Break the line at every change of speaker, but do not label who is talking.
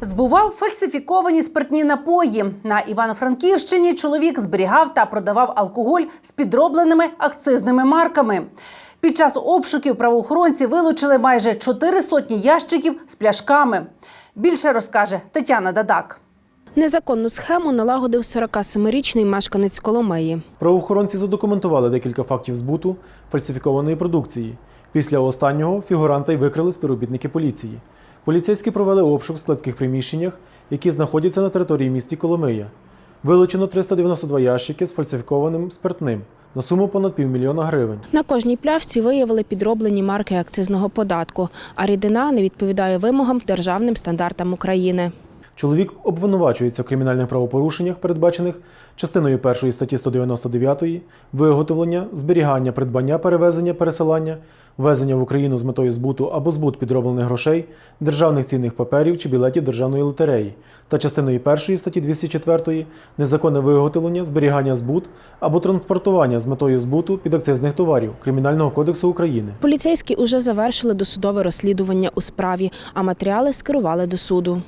Збував фальсифіковані спиртні напої. На Івано-Франківщині чоловік зберігав та продавав алкоголь з підробленими акцизними марками. Під час обшуків правоохоронці вилучили майже чотири сотні ящиків з пляшками. Більше розкаже Тетяна Дадак.
Незаконну схему налагодив 47-річний мешканець Коломиї.
Правоохоронці задокументували декілька фактів збуту фальсифікованої продукції. Після останнього фігуранта й викрили співробітники поліції. Поліцейські провели обшук в складських приміщеннях, які знаходяться на території місті Коломия. Вилучено 392 ящики з фальсифікованим спиртним на суму понад півмільйона гривень.
На кожній пляшці виявили підроблені марки акцизного податку, а рідина не відповідає вимогам державним стандартам України.
Чоловік обвинувачується в кримінальних правопорушеннях, передбачених частиною 1 статті 199 виготовлення, зберігання, придбання, перевезення, пересилання, ввезення в Україну з метою збуту або збут підроблених грошей, державних цінних паперів чи білетів державної лотереї, та частиною 1 статті 204 незаконне виготовлення, зберігання збут або транспортування з метою збуту підакцизних товарів Кримінального кодексу України.
Поліцейські уже завершили досудове розслідування у справі, а матеріали скерували до суду.